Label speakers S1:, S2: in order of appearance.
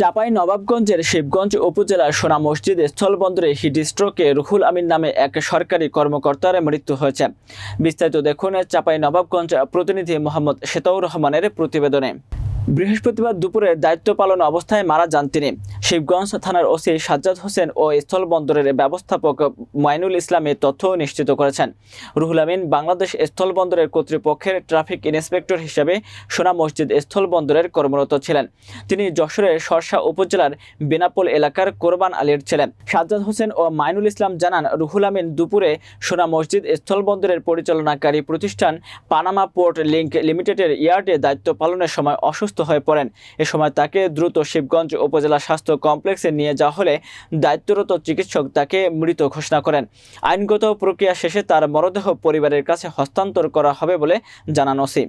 S1: চাপাই নবাবগঞ্জের শিবগঞ্জ উপজেলার সোনা মসজিদ স্থলবন্দরে হিডিস্ট্রোকে রুহুল আমিন নামে এক সরকারি কর্মকর্তার মৃত্যু হয়েছে। বিস্তারিত দেখুন চাপাই নবাবগঞ্জ প্রতিনিধি মোহাম্মদ শেতাউর রহমানের প্রতিবেদনে। বৃহস্পতিবার দুপুরে দায়িত্ব পালন অবস্থায় মারা যান তিনি। শিবগঞ্জ থানার ওসি সাজ্জাদ হোসেন ও স্থলবন্দরের ব্যবস্থাপক মাইনুল ইসলামে তথ্য নিশ্চিত করেছেন। রুহুল আমিন বাংলাদেশ স্থলবন্দরের কর্তৃপক্ষের ট্রাফিক ইন্সপেক্টর হিসেবে সোনা মসজিদ স্থলবন্দরের কর্মরত ছিলেন। তিনি যশোরের সরসা উপজেলার বেনাপোল এলাকার কোরবান আলীর ছিলেন। সাজ্জাদ হোসেন ও মাইনুল ইসলাম জানান, রুহুল আমিন দুপুরে সোনা মসজিদ স্থলবন্দরের পরিচালনাকারী প্রতিষ্ঠান পানামা পোর্ট লিংক লিমিটেডের ইয়ার্ডে দায়িত্ব পালনের সময় অসুস্থ হয়ে পড়েন। এ সময় তাকে দ্রুত শিবগঞ্জ উপজেলা স্বাস্থ্য কমপ্লেক্সে নিয়ে যাওয়া হলে দায়িত্বরত চিকিৎসক তাকে মৃত ঘোষণা করেন। আইনগত প্রক্রিয়া শেষে তার মরদেহ পরিবারের কাছে হস্তান্তর করা হবে বলে জানান ওসি